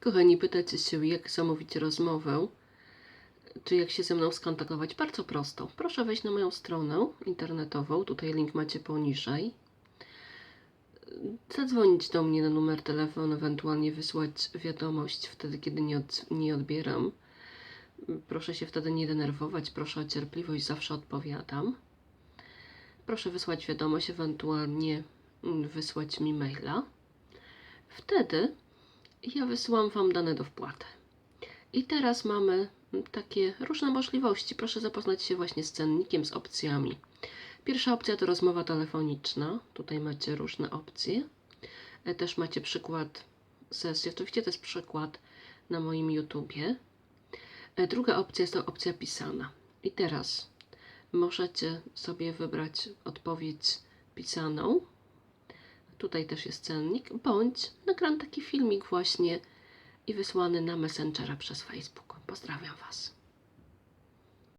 Kochani, pytacie się, jak zamówić rozmowę, czy jak się ze mną skontaktować? Bardzo prosto. Proszę wejść na moją stronę internetową, tutaj link macie poniżej. Zadzwonić do mnie na numer telefonu, ewentualnie wysłać wiadomość wtedy, kiedy nie, od, nie odbieram. Proszę się wtedy nie denerwować, proszę o cierpliwość, zawsze odpowiadam. Proszę wysłać wiadomość, ewentualnie mm, wysłać mi maila. Wtedy ja wysyłam Wam dane do wpłaty. I teraz mamy takie różne możliwości. Proszę zapoznać się właśnie z cennikiem, z opcjami. Pierwsza opcja to rozmowa telefoniczna. Tutaj macie różne opcje. E, Też macie przykład sesji. Oczywiście to jest przykład na moim YouTubie. E, Druga opcja jest to opcja pisana. I teraz możecie sobie wybrać odpowiedź pisaną. Tutaj też jest cennik, bądź nagram taki filmik właśnie i wysłany na Messengera przez Facebook. Pozdrawiam Was.